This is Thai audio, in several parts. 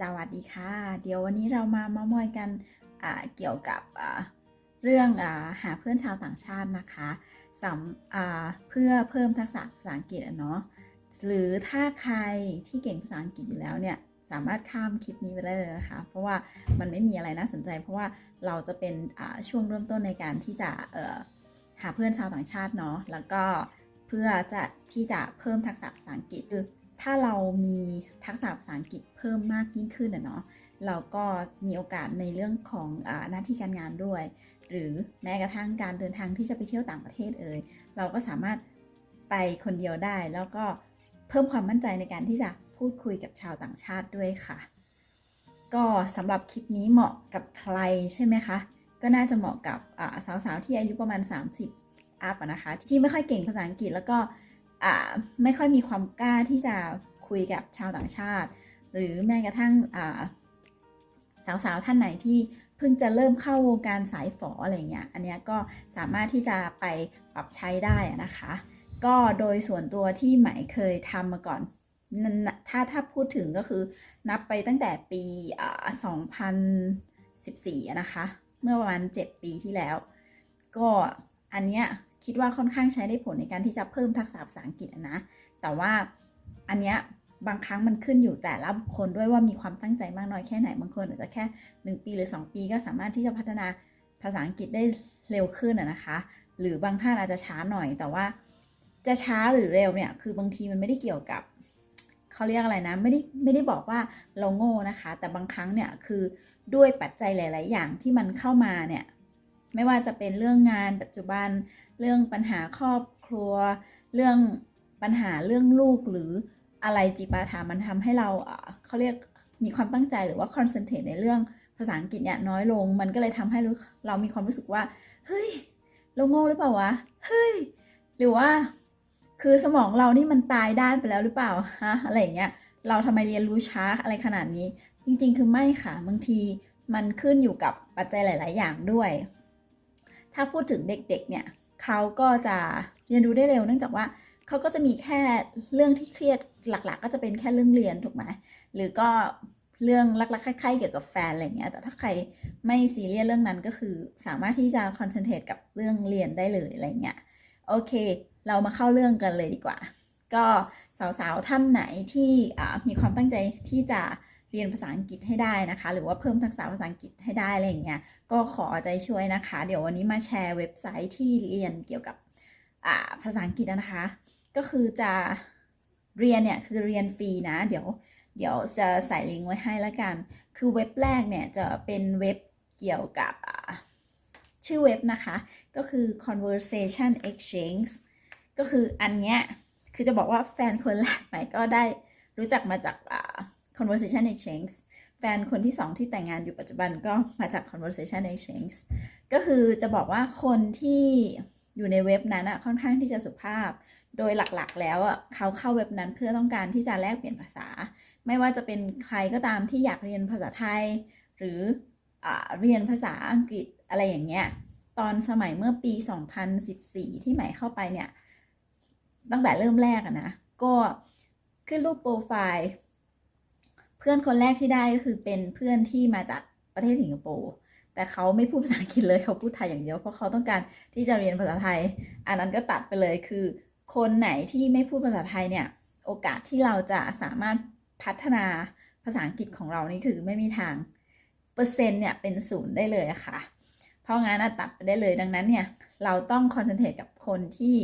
สวัสดีค่ะ เดี๋ยววันนี้เรามาเมามอยกันเกี่ยวกับเรื่องอหาเพื่อนชาวต่างชาตินะคะสำเพื่อเพิ่มทักษะภาษาอังกฤษเนาะหรือถ้าใครที่เก่งภาษาอังกฤษอยู่แล้วเนี่ยสามารถข้ามคลิปนี้ไปได้เลยนะคะ เพราะว่ามันไม่มีอะไรน่าสนใจ เพราะว่าเราจะเป็นช่วงเริ่มต้นในการที่จะหาเพื่อนชาวต่างชาติเนาะแล้วก็เพื่อจะที่จะเพิ่มทักษะภาษาอังกฤษคือ ถ้าเรามีทักษะภาษาอังกฤษเพิ่มมากยิ่งขึ้นอะเนาะเราก็มีโอกาสในเรื่องของอหน้าที่การงานด้วย หรือแม้กระทั่งการเดินทางที่จะไปเที่ยวต่างประเทศเอ่ยเราก็สามารถไปคนเดียวได้ แล้วก็เพิ่มความมั่นใจในการที่จะพูดคุยกับชาวต่างชาติด้วยค่ะ ก็สำหรับคลิปนี้เหมาะกับใครใช่ไหมคะ ก็น่าจะเหมาะกับสาวๆที่อายุประมาณ 30อัพนะคะ ที่ไม่ค่อยเก่งภาษาอังกฤษแล้วก็ ไม่ค่อยมีความกล้าที่จะคุยกับชาวต่างชาติ หรือแม้กระทั่งสาวๆท่านไหนที่เพิ่งจะเริ่มเข้าวงการสายฝออะไรเงี้ย อันนี้ก็สามารถที่จะไปปรับใช้ได้นะคะ ก็โดยส่วนตัวที่ไหมเคยทำมาก่อน ถ้าถ้าพูดถึงก็คือนับไปตั้งแต่ปี2014 นะคะ เมื่อประมาณ 7 ปีที่แล้ว ก็อันเนี้ย คิดว่าค่อนข้างใช้ได้ผลในการที่จะเพิ่มทักษะภาษาอังกฤษนะ แต่ว่าอันเนี้ยบางครั้งมันขึ้นอยู่แต่ละบุคคลด้วยว่ามีความตั้งใจมากน้อยแค่ไหน บางคนอาจจะแค่ 1 ปีหรือ 2 ปีก็สามารถที่จะพัฒนาภาษาอังกฤษได้เร็วขึ้นนะคะ หรือบางท่านอาจจะช้าหน่อย แต่ว่าจะช้าหรือเร็วเนี่ย คือบางทีมันไม่ได้เกี่ยวกับเขาเรียกอะไรนะ ไม่ได้ไม่ได้บอกว่าเราโง่นะคะ แต่บางครั้งเนี่ยคือด้วยปัจจัยหลาย ๆ อย่างที่มันเข้ามาเนี่ย ไม่ว่าจะเป็นเรื่องงานปัจจุบัน เรื่องปัญหาครอบครัว เรื่องปัญหาเรื่องลูกหรืออะไรจีปาถามันทำให้เราเขาเรียกมีความตั้งใจหรือว่าคอนเซนเทรตในเรื่องภาษาอังกฤษเนี่ยน้อยลง มันก็เลยทำให้เรามีความรู้สึกว่า เฮ้ย เราโง่หรือเปล่าวะ เฮ้ย หรือว่า คือสมองเรานี่มันตายด้านไปแล้วหรือเปล่าฮะอะไรอย่างเงี้ย เราทำไมเรียนรู้ช้าอะไรขนาดนี้ จริง ๆ คือไม่ค่ะ บางทีมันขึ้นอยู่กับปัจจัยหลาย ๆ อย่างด้วย ถ้าพูดถึงเด็ก ๆ เนี่ย เขาก็จะเรียนรู้ได้เร็ว เนื่องจากว่าเขาก็จะมีแค่เรื่องที่เครียดหลัก ๆ ก็จะเป็นแค่เรื่องเรียนถูกไหมหรือก็เรื่องรักๆใคร่ๆเกี่ยวกับแฟนอะไรเงี้ยแต่ถ้าใครไม่ซีเรียสเรื่องนั้นก็คือสามารถที่จะคอนเซนเทรตกับเรื่องเรียนได้เลยอะไรเงี้ยโอเค เรามาเข้าเรื่องกันเลยดีกว่า ก็สาวๆท่านไหนที่มีความตั้งใจที่จะ เรียนภาษาอังกฤษให้ได้นะคะ หรือว่าเพิ่มทักษะภาษาอังกฤษให้ได้อะไรอย่างเงี้ยก็ขอใจช่วยนะคะ เดี๋ยววันนี้มาแชร์เว็บไซต์ที่เรียนเกี่ยวกับอ่าภาษาอังกฤษนะคะ ก็คือจะเรียนเนี่ยคือเรียนฟรีนะ เดี๋ยวเดี๋ยวจะใส่ลิงก์ไว้ให้แล้วกัน คือเว็บแรกเนี่ยจะเป็นเว็บเกี่ยวกับอ่าชื่อเว็บนะคะ ก็คือ conversation exchange ก็คืออันเนี้ยคือจะบอกว่าแฟนคนแรกใหมก็ได้รู้จักมาจากอ่า conversation exchange แฟนคนที่สองที่แต่งงานอยู่ปัจจุบันก็มาจาก conversation exchange ก็คือจะบอกว่าคนที่อยู่ในเว็บนั้นอะค่อนข้างที่จะสุภาพ โดยหลักๆ แล้วอะเขาเข้าเว็บนั้นเพื่อต้องการที่จะแลกเปลี่ยนภาษา ไม่ว่าจะเป็นใครก็ตามที่อยากเรียนภาษาไทย หรืออเรียนภาษาอังกฤษอะไรอย่างเงี้ยตอนสมัยเมื่อปี 2014 ที่ใหม่เข้าไปเนี่ย ตั้งแต่เริ่มแรกอะนะ ก็ขึ้นรูปโปรไฟล์ พื่อนคนแรกที่ได้ก็คือเป็นเพื่อนที่มาจากประเทศสิงคโปร์แต่เขาไม่พูดภาษาอังกฤษเลยเขาพูดไทยอย่างเดียวเพราะเขาต้องการที่จะเรียนภาษาไทย อันนั้นก็ตัดไปเลยคือ คนไหนที่ไม่พูดภาษาไทยเนี่ยโอกาสที่เราจะสามารถพัฒนาภาษาอังกฤษของเรานี่คือไม่มีทางเปอร์เซ็นต์เนี่ยเป็นศูนย์ได้เลยค่ะ เพราะงั้นตัดไปได้เลยดังนั้นเนี่ยเราต้องคอนเซนเทรตกับคนที่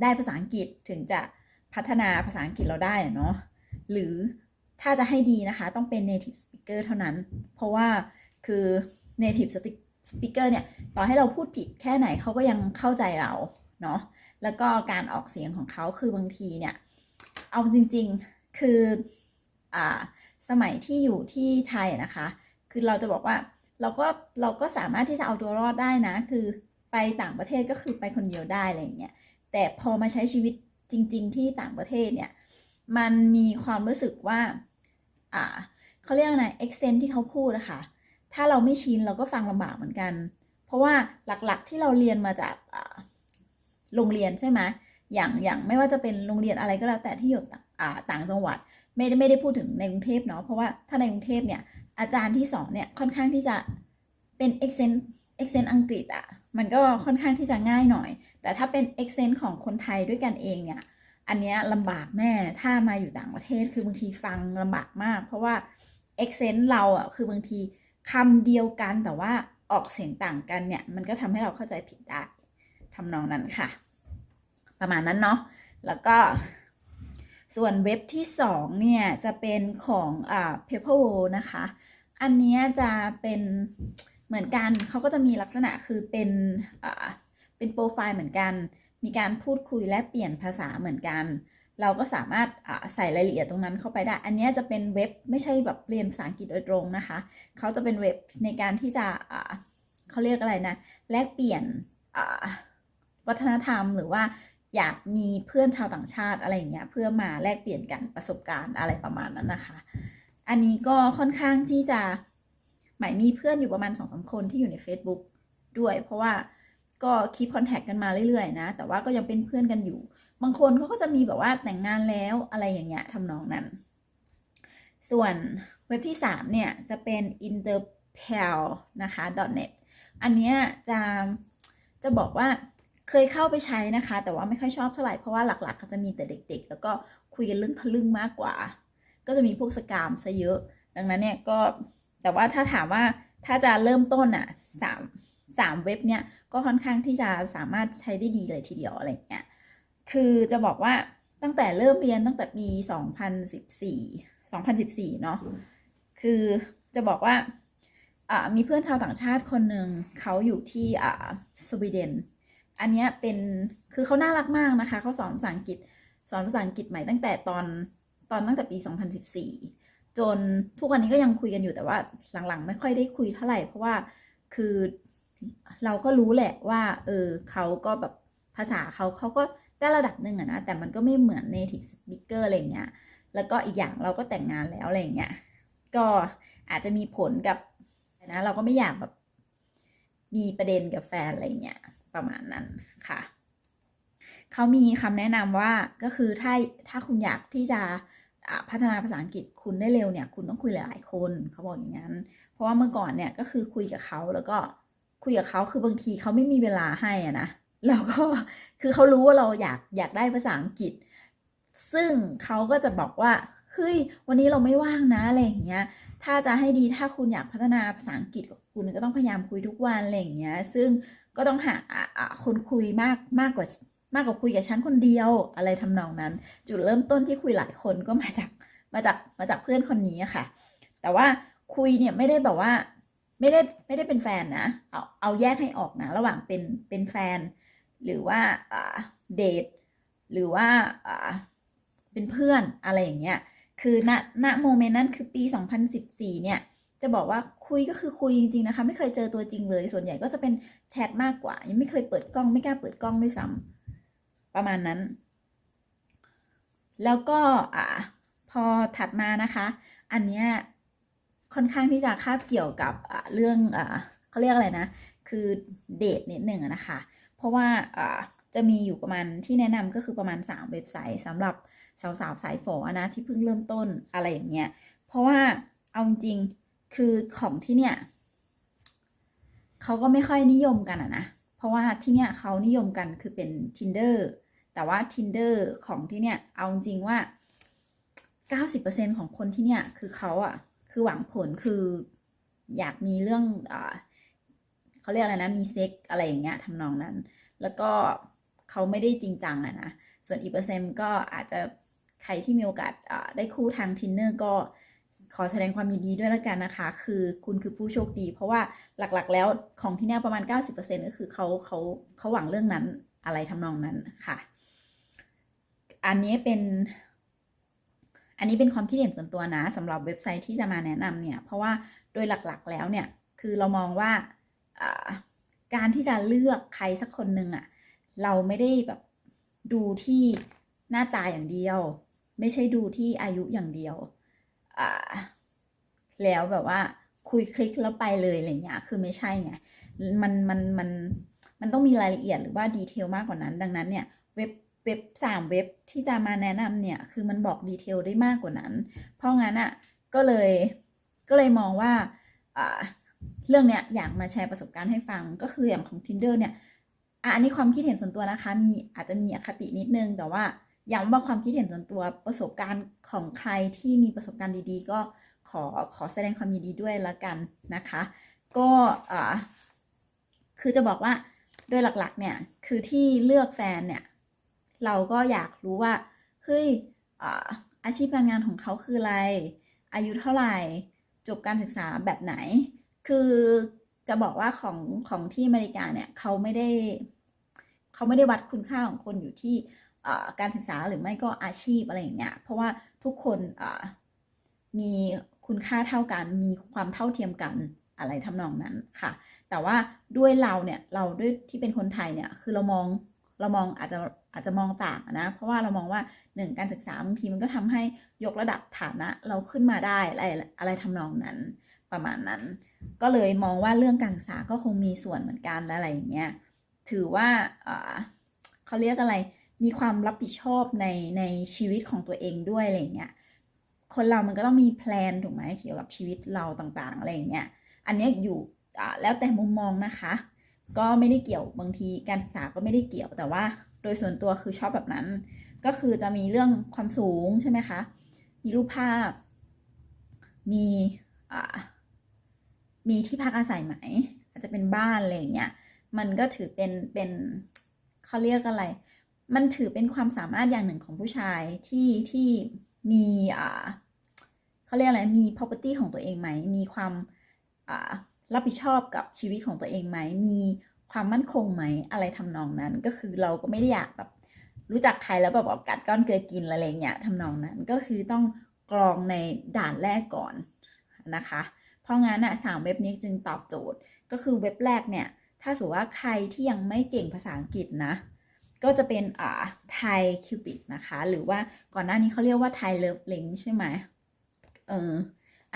ได้ภาษาอังกฤษถึงจะพัฒนาภาษาอังกฤษเราได้เนาะ หรือถ้าจะให้ดีนะคะ ต้องเป็น native speaker เท่านั้น เพราะว่าคือ native speaker เนี่ย ต่อให้เราพูดผิดแค่ไหนเขาก็ยังเข้าใจเรา เนาะแล้วก็การออกเสียงของเขาคือบางทีเนี่ย เอาจริงๆ คืออ่าสมัยที่อยู่ที่ไทยนะคะ คือเราจะบอกว่าเราก็เราก็สามารถที่จะเอาตัวรอดได้นะ คือไปต่างประเทศก็คือไปคนเดียวได้อะไรอย่างเงี้ย แต่พอมาใช้ชีวิตจริง ๆ ที่ต่างประเทศเนี่ย มันมีความรู้สึกว่า อ่าเขาเรียกอะไร accent ที่เขาพูดอะคะถ้าเราไม่ชินเราก็ฟังลำบากเหมือนกัน เพราะว่าหลักๆที่เราเรียนมาจากโรงเรียนใช่ไหมอย่างอย่างไม่ว่าจะเป็นโรงเรียนอะไรก็แล้วแต่ที่อยู่ต่างจังหวัด ไม่ได้ไม่ได้พูดถึงในกรุงเทพเนาะเพราะว่าถ้าในกรุงเทพเนี่ยอาจารย์ที่สอนเนี่ยค่อนข้างที่จะเป็น accent accent อังกฤษอะ่ะมันก็ค่อนข้างที่จะง่ายหน่อย แต่ถ้าเป็น accent ของคนไทยด้วยกันเองเนี่ย อันเนี้ยลำบากแน่ ถ้ามาอยู่ต่างประเทศคือบางทีฟังลำบากมาก เพราะว่า accent เราอะคือบางทีคำเดียวกันแต่ว่าออกเสียงต่างกันเนี่ย มันก็ทำให้เราเข้าใจผิดได้ทำนองนั้นค่ะ ประมาณนั้นเนาะแล้วก็ส่วนเว็บที่สองเนี่ย จะเป็นของอ่า Paper w o l นะคะ อันนี้จะเป็นเหมือนกันเขาก็จะมีลักษณะคือเป็นอ่าเป็นโปรไฟล์เหมือนกัน มีการพูดคุยและเปลี่ยนภาษาเหมือนกัน เราก็สามารถใส่รายละเอียดตรงนั้นเข้าไปได้ อันนี้จะเป็นเว็บไม่ใช่แบบเรียนภาษาอังกฤษโดยตรงนะคะ เขาจะเป็นเว็บในการที่จะเขาเรียกอะไรนะ แลกเปลี่ยนวัฒนธรรมหรือว่าอยากมีเพื่อนชาวต่างชาติอะไรอย่างเงี้ยเพื่อมาแลกเปลี่ยนกันประสบการณ์อะไรประมาณนั้นนะคะ อันนี้ก็ค่อนข้างที่จะหมายมีเพื่อนอยู่ประมาณสองสาคนที่อยู่ใน Facebook ด้วย เพราะว่า ก็คีพคอนแทคกันมาเรื่อยๆนะ แต่ว่าก็ยังเป็นเพื่อนกันอยู่ บางคนเขาก็จะมีแบบว่าแต่งงานแล้วอะไรอย่างเงี้ยทำนองนั้น ส่วนเว็บที่ 3 เนี่ย จะเป็น interpel นะคะ .net อันเนี้ยจะจะบอกว่าเคยเข้าไปใช้นะคะ แต่ว่าไม่ค่อยชอบเท่าไหร่ เพราะว่าหลักๆ ก็จะมีแต่เด็ก ๆ แล้วก็คุยกันเรื่องทะลึ่งมากกว่า ก็จะมีพวกสกามซะเยอะ ดังนั้นเนี่ยก็แต่ว่าถ้าถามว่าถ้าจะเริ่มต้นอะสามสามเว็บเนี่ย ก็ค่อนข้างที่จะสามารถใช้ได้ดีเลยทีเดียวอะไรเงี้ย คือจะบอกว่าตั้งแต่เริ่มเรียนตั้งแต่ปี 2014 2014 เนาะ คือจะบอกว่ามีเพื่อนชาวต่างชาติคนหนึ่งเขาอยู่ที่สวีเดน อันนี้เป็นคือเขาน่ารักมากนะคะ เขาสอนภาษาอังกฤษ สอนภาษาอังกฤษใหม่ตั้งแต่ตอนตอนตั้งแต่ปี 2014 จนทุกวันนี้ก็ยังคุยกันอยู่แต่ว่าหลังๆ ไม่ค่อยได้คุยเท่าไหร่เพราะว่าคือ เราก็รู้แหละว่า เออเขาก็แบบภาษาเขาเขาก็ได้ระดับหนึ่งอะนะ แต่มันก็ไม่เหมือน native speaker อะไรเงี้ย แล้วก็อีกอย่างเราก็แต่งงานแล้วอะไรเงี้ย ก็อาจจะมีผลกับนะ เราก็ไม่อยากแบบมีประเด็นกับแฟนอะไรเงี้ย ประมาณนั้นค่ะ เขามีคำแนะนำว่าก็คือถ้าถ้าคุณอยากที่จะพัฒนาภาษาอังกฤษคุณได้เร็วเนี่ย คุณต้องคุยหลายๆคนเขาบอกอย่างนั้น เพราะว่าเมื่อก่อนเนี่ยก็คือคุยกับเขาแล้วก็ คุยกับเขาคือบางทีเขาไม่มีเวลาให้อะนะแล้วก็คือเขารู้ว่าเราอยากอยากได้ภาษาอังกฤษ ซึ่งเขาก็จะบอกว่าเฮ้ยวันนี้เราไม่ว่างนะอะไรอย่างเงี้ย ถ้าจะให้ดีถ้าคุณอยากพัฒนาภาษาอังกฤษคุณก็ต้องพยายามคุยทุกวันอะไรอย่างเงี้ย ซึ่งก็ต้องหาคนคุยมากมากกว่ามากกว่าคุยกับฉันคนเดียวอะไรทำนองนั้น จุดเริ่มต้นที่คุยหลายคนก็มาจากมาจากมาจากเพื่อนคนนี้ค่ะ แต่ว่าคุยเนี่ยไม่ได้แบบว่า ไม่ได้ไม่ได้เป็นแฟนนะ เอาเอาแยกให้ออกนะ ระหว่างเป็นเป็นแฟน หรือว่าเดทหรือว่าเป็นเพื่อนอะไรอย่างเงี้ยคือณณโมเมนต์นั้นคือปี 2014 เนี่ย จะบอกว่าคุยก็คือคุยจริงๆนะคะ ไม่เคยเจอตัวจริงเลย ส่วนใหญ่ก็จะเป็นแชทมากกว่า ยังไม่เคยเปิดกล้องไม่กล้าเปิดกล้องด้วยซ้ำประมาณนั้น แล้วก็อ่าพอถัดมานะคะ อันเนี้ย ค่อนข้างที่จะคาบเกี่ยวกับเรื่องเขาเรียกอะไรนะ คือเดทนิดหนึ่งนะคะ เพราะว่าจะมีอยู่ประมาณที่แนะนำก็คือประมาณ 3 เว็บไซต์สำหรับสาวๆสายฝอนะที่เพิ่งเริ่มต้นอะไรอย่างเงี้ย เพราะว่าเอาจริงคือของที่เนี่ยเขาก็ไม่ค่อยนิยมกันอะนะ เพราะว่าที่เนี่ยเขานิยมกันคือเป็น tinder แต่ว่า tinder ของที่เนี่ยเอาจริงว่า 90%ของคนที่เนี่ยคือเขาอะ คือหวังผลคืออยากมีเรื่องอเขาเรียกอะไรนะ มีเซ็กอะไรอย่างเงี้ยทำนองนั้น แล้วก็เขาไม่ได้จริงจังอะนะ ส่วนอีเปอร์เซ็นต์ก็อาจจะใครที่มีโอกาสได้คู่ทางทินเนอร์ก็ขอแสดงความยินดีด้วยแล้วกันนะคะ คือคุณคือผู้โชคดี เพราะว่าหลักๆ แล้วของที่นี่ประมาณ 90%ก็คือเขาเขาเขาหวังเรื่องนั้นอะไรทำนองนั้นค่ะ อันนี้เป็น อันนี้เป็นความคิดเห็นส่วนตัวนะสำหรับเว็บไซต์ที่จะมาแนะนำเนี่ย เพราะว่าโดยหลักๆแล้วเนี่ย คือเรามองว่าการที่จะเลือกใครสักคนหนึ่งอะเราไม่ได้แบบดูที่หน้าตาอย่างเดียว ไม่ใช่ดูที่อายุอย่างเดียวแล้วแบบว่าคุยคลิกแล้วไปเลยอะไรเงี้ยคือไม่ใช่ไงมันมันมันมันต้องมีรายละเอียดหรือว่าดีเทลมากกว่านั้น ดังนั้นเนี่ยเว็บ เว็บสามเว็บที่จะมาแนะนำเนี่ย คือมันบอกดีเทลได้มากกว่านั้น เพราะงั้นอะก็เลยก็เลยมองว่าเรื่องเนี้ยอยากมาแชร์ประสบการณ์ให้ฟังก็คืออย่างของ tinder เนี่ยอันนี้ความคิดเห็นส่วนตัวนะคะ มีอาจจะมีอคตินิดนึง แต่ว่าย้ำว่าความคิดเห็นส่วนตัวประสบการณ์ของใครที่มีประสบการณ์ดีๆ ก็ขอขอแสดงความยินดีด้วยละกันนะคะ ก็คือจะบอกว่าโดยหลักๆเนี่ยคือที่เลือกแฟนเนี่ย เราก็อยากรู้ว่า เฮ้ยอาอาชีพการงานของเขาคืออะไร อายุเท่าไหร่ จบการศึกษาแบบไหน คือจะบอกว่าของของที่อเมริกาเนี่ยเขาไม่ได้เขาไม่ได้วัดคุณค่าของคนอยู่ที่การศึกษาหรือไม่ก็อาชีพอะไรอย่างเงี้ย เพราะว่าทุกคนมีคุณค่าเท่ากัน มีความเท่าเทียมกันอะไรทำนองนั้นค่ะ แต่ว่าด้วยเราเนี่ย เราด้วยที่เป็นคนไทยเนี่ย คือเรามอง เรามองอาจจะอาจจะมองต่างนะ เพราะว่าเรามองว่าหนึ่งการศึกษาบางทีมันก็ทำให้ยกระดับฐานะเราขึ้นมาได้อะไรอะไรทำนองนั้นประมาณนั้น ก็เลยมองว่าเรื่องการศึกษาก็คงมีส่วนเหมือนกันอะไรอย่างเงี้ยถือว่าเขาเรียกอะไรมีความรับผิดชอบในในชีวิตของตัวเองด้วยอะไรอย่างเงี้ยคนเรามันก็ต้องมีแพลนถูกไหมเกี่ยวกับชีวิตเราต่างๆอะไรอย่างเงี้ยอันนี้อยู่แล้วแต่มุมมองนะคะ ก็ไม่ได้เกี่ยวบางทีการศึกษาก็ไม่ได้เกี่ยวแต่ว่า โดยส่วนตัวคือชอบแบบนั้น ก็คือจะมีเรื่องความสูงใช่ไหมคะมีรูปภาพ มีมีที่พักอาศัยไหม อาจจะเป็นบ้านอะไรอย่างเงี้ยมันก็ถือเป็นเป็นเขาเรียกอะไร มันถือเป็นความสามารถอย่างหนึ่งของผู้ชายที่ที่มีอ่าเขาเรียกอะไรมี property ของตัวเองไหม มีความอ่า รับผิดชอบกับชีวิตของตัวเองไหม มีความมั่นคงไหม อะไรทำนองนั้น ก็คือเราก็ไม่ได้อยากแบบรู้จักใครแล้วแบบกัดก้อนเกลือกินอะไรเงี้ยทำนองนั้น ก็คือต้องกรองในด่านแรกก่อนนะคะ เพราะงั้นอะสามเว็บนี้จึงตอบโจทย์ ก็คือเว็บแรกเนี่ย ถ้าสมมติว่าใครที่ยังไม่เก่งภาษาอังกฤษนะ ก็จะเป็นอ่าไทยคิวปิดนะคะ หรือว่าก่อนหน้านี้เขาเรียกว่าไทยเลิฟลิงใช่ไหมเออ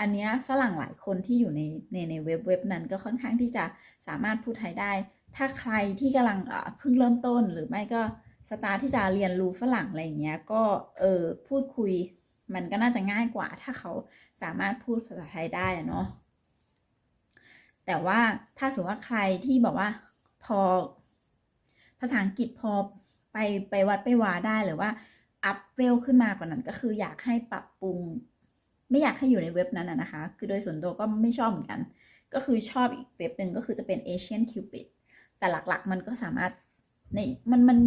อันนี้ฝรั่งหลายคนที่อยู่ในในในเว็บเว็บนั้นก็ค่อนข้างที่จะสามารถพูดไทยได้ ถ้าใครที่กำลังเพิ่งเริ่มต้นหรือไม่ก็สตาร์ทที่จะเรียนรู้ฝรั่งอะไรอย่างเงี้ยก็เออพูดคุยมันก็น่าจะง่ายกว่า ถ้าเขาสามารถพูดภาษาไทยได้เนาะแต่ว่าถ้าสมมติว่าใครที่บอกว่าพอภาษาอังกฤษพอไปไปวัดไปวาได้หรือว่าอัพเวลขึ้นมากว่านั้นก็คืออยากให้ปรับปรุง ไม่อยากให้อยู่ในเว็บนั้นนะคะ คือโดยส่วนตัวก็ไม่ชอบเหมือนกัน ก็คือชอบอีกเว็บหนึ่งก็คือจะเป็น Asian Cupid แต่หลักๆมันก็สามารถในมันมัน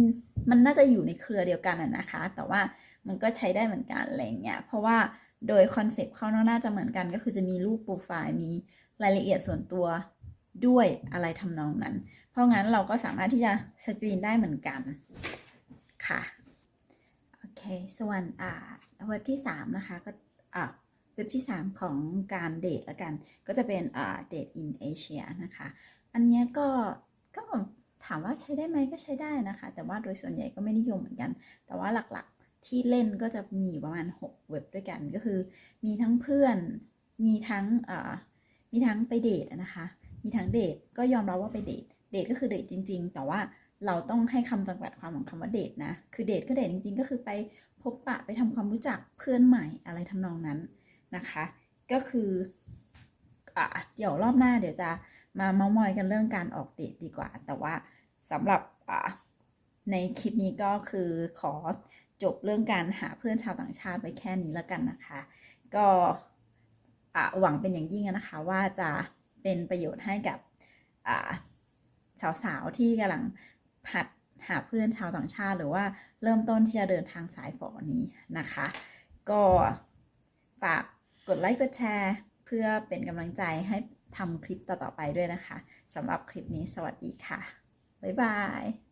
มันน่าจะอยู่ในเครือเดียวกันอะนะคะ แต่ว่ามันก็ใช้ได้เหมือนกันอะไรเงี้ยเพราะว่าโดยคอนเซปต์เขาน่าจะเหมือนกันก็คือจะมีรูปโปรไฟล์มีรายละเอียดส่วนตัวด้วยอะไรทำนองนั้น เพราะงั้นเราก็สามารถที่จะสกรีนได้เหมือนกันค่ะ โอเค ส่วนอ่าเว็บที่ 3 นะคะก็อ่า เว็บที่ 3 ของการเดทละกัน ก็จะเป็นอ่า Date in Asia นะคะ อันนี้ก็ก็ถามว่าใช้ได้ไหมก็ใช้ได้นะคะ แต่ว่าโดยส่วนใหญ่ก็ไม่นิยมเหมือนกัน แต่ว่าหลักๆที่เล่นก็จะมีประมาณ 6 เว็บด้วยกันก็คือ มีทั้งเพื่อน มีทั้งอ่ามีทั้งไปเดทนะคะ มีทั้งเดทก็ยอมรับว่าไปเดทเดทก็คือเดทจริง ๆ แต่ว่าเราต้องให้คำจำกัดความของคำว่าเดทนะ คือเดทก็เดทจริงๆ ก็คือไปพบปะไปทำความรู้จักเพื่อนใหม่อะไรทำนองนั้น นะคะ ก็คืออ่าเดี๋ยวรอบหน้าเดี๋ยวจะมาเมาท์มอยกันเรื่องการออกเดทดีกว่า แต่ว่าสำหรับอ่าในคลิปนี้ก็คือขอจบเรื่องการหาเพื่อนชาวต่างชาติไปแค่นี้แล้วกันนะคะ ก็หวังเป็นอย่างยิ่งนะคะว่าจะเป็นประโยชน์ให้กับสาวๆที่กำลังผัดหาเพื่อนชาวต่างชาติ หรือว่าเริ่มต้นที่จะเดินทางสายฝอนี้นะคะ ก็ฝาก กดไลค์กดแชร์ เพื่อเป็นกำลังใจให้ทำคลิปต่อๆไปด้วยนะคะสำหรับคลิปนี้สวัสดีค่ะ บ๊ายบาย